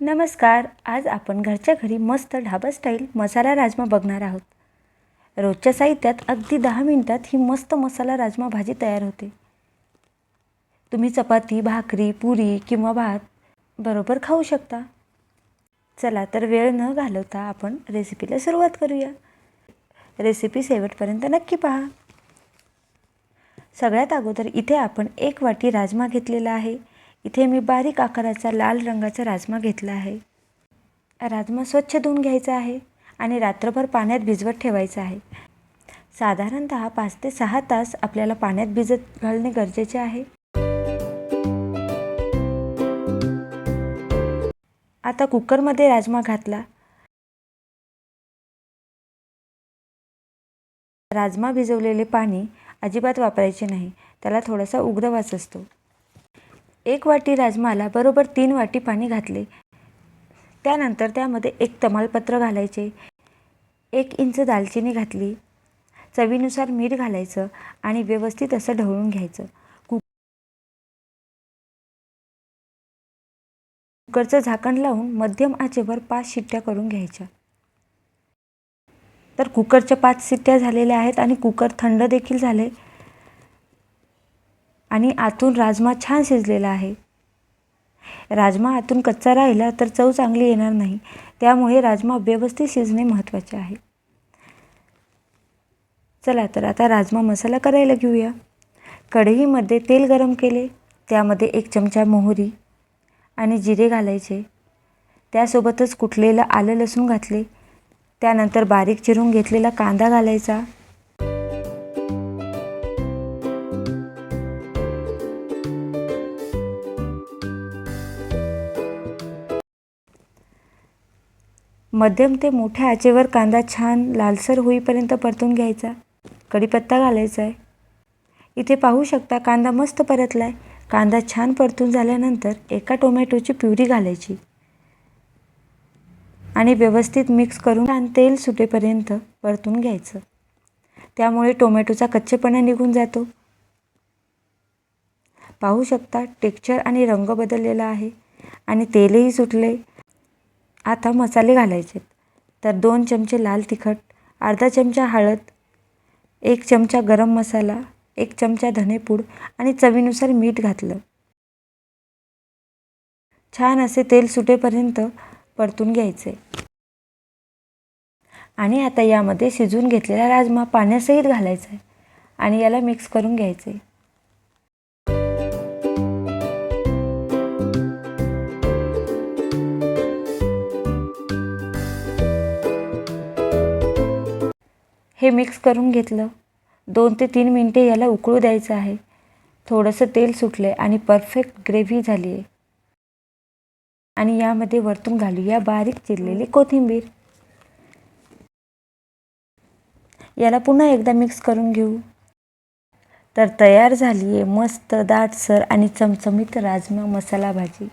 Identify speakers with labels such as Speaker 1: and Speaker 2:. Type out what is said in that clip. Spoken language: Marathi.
Speaker 1: नमस्कार. आज आपण घरच्या घरी मस्त ढाबा स्टाईल मसाला राजमा बघणार आहोत. रोजच्या साहित्यात अगदी दहा मिनिटात ही मस्त मसाला राजमा भाजी तयार होते. तुम्ही चपाती भाकरी पुरी किंवा भात बरोबर खाऊ शकता. चला तर वेळ न घालवता आपण रेसिपीला सुरुवात करूया. रेसिपी शेवटपर्यंत नक्की पहा. सगळ्यात अगोदर इथे आपण एक वाटी राजमा घेतलेला आहे. इथे मी बारीक आकाराचा लाल रंगाचा राजमा घेतला आहे. राजमा स्वच्छ धुवून घ्यायचा आहे आणि रात्रभर पाण्यात भिजवत ठेवायचा आहे. साधारणत पाच ते सहा तास आपल्याला पाण्यात भिजत घालणे गरजेचे आहे. आता कुकरमध्ये राजमा घातला. राजमा भिजवलेले पाणी अजिबात वापरायचे नाही. त्याला थोडासा उग्र असतो. एक वाटी राजमाला बरोबर तीन वाटी पाणी घातले. त्यानंतर त्यामध्ये एक तमालपत्र घालायचे. एक इंच दालचिनी घातली. चवीनुसार मीठ घालायचं आणि व्यवस्थित असं ढवळून घ्यायचं. कुकरचं झाकण लावून मध्यम आचेवर पाच शिट्ट्या करून घ्यायच्या. तर कुकरच्या पाच शिट्ट्या झालेल्या आहेत आणि कुकर थंड देखील झाले आणि आतून राजमा छान शिजलेला आहे. राजमा आतून कच्चा राहिला तर चव चांगली येणार नाही. त्यामुळे राजमा व्यवस्थित शिजणे महत्त्वाचे आहे. चला तर आता राजमा मसाला करायला घेऊया. कढईमध्ये तेल गरम केले. त्यामध्ये एक चमचा मोहरी आणि जिरे घालायचे. त्यासोबतच कुटलेलं आलं लसूण घातले. त्यानंतर बारीक चिरून घेतलेला कांदा घालायचा. मध्यम ते मोठ्या आचेवर कांदा छान लालसर होईपर्यंत परतून घ्यायचा. कढीपत्ता घालायचा आहे इथे पाहू शकता कांदा मस्त परतला आहे कांदा छान परतून झाल्यानंतर एका टोमॅटोची प्युरी घालायची. आणि व्यवस्थित मिक्स करून छान तेल सुटेपर्यंत परतून घ्यायचं. त्यामुळे टोमॅटोचा कच्चेपणा निघून जातो. पाहू शकता टेक्स्चर आणि रंग बदललेला आहे. आणि तेलही सुटले. आता मसाले घालायचे तर दोन चमचे लाल तिखट अर्धा चमचा हळद एक चमचा गरम मसाला एक चमचा धनेपूड आणि चवीनुसार मीठ घातलं. छान असे तेल सुटेपर्यंत परतून घ्यायचे. आणि आता यामध्ये शिजून घेतलेला राजमा पाण्यासहित घालायचा आहे आणि याला मिक्स करून घ्यायचे. हे मिक्स करून घेतलं. दोन ते तीन मिनटे याला उकळू द्यायचं आहे. थोडंसं तेल सुटलं आणि परफेक्ट ग्रेव्ही झाली आहे आणि यामध्ये वरतून घालूया बारीक चिरलेली कोथिंबीर. याला पुन्हा एकदा मिक्स करून घेऊ. तर तयार झाली आहे मस्त दाटसर आणि चमचमीत राजमा मसाला भाजी.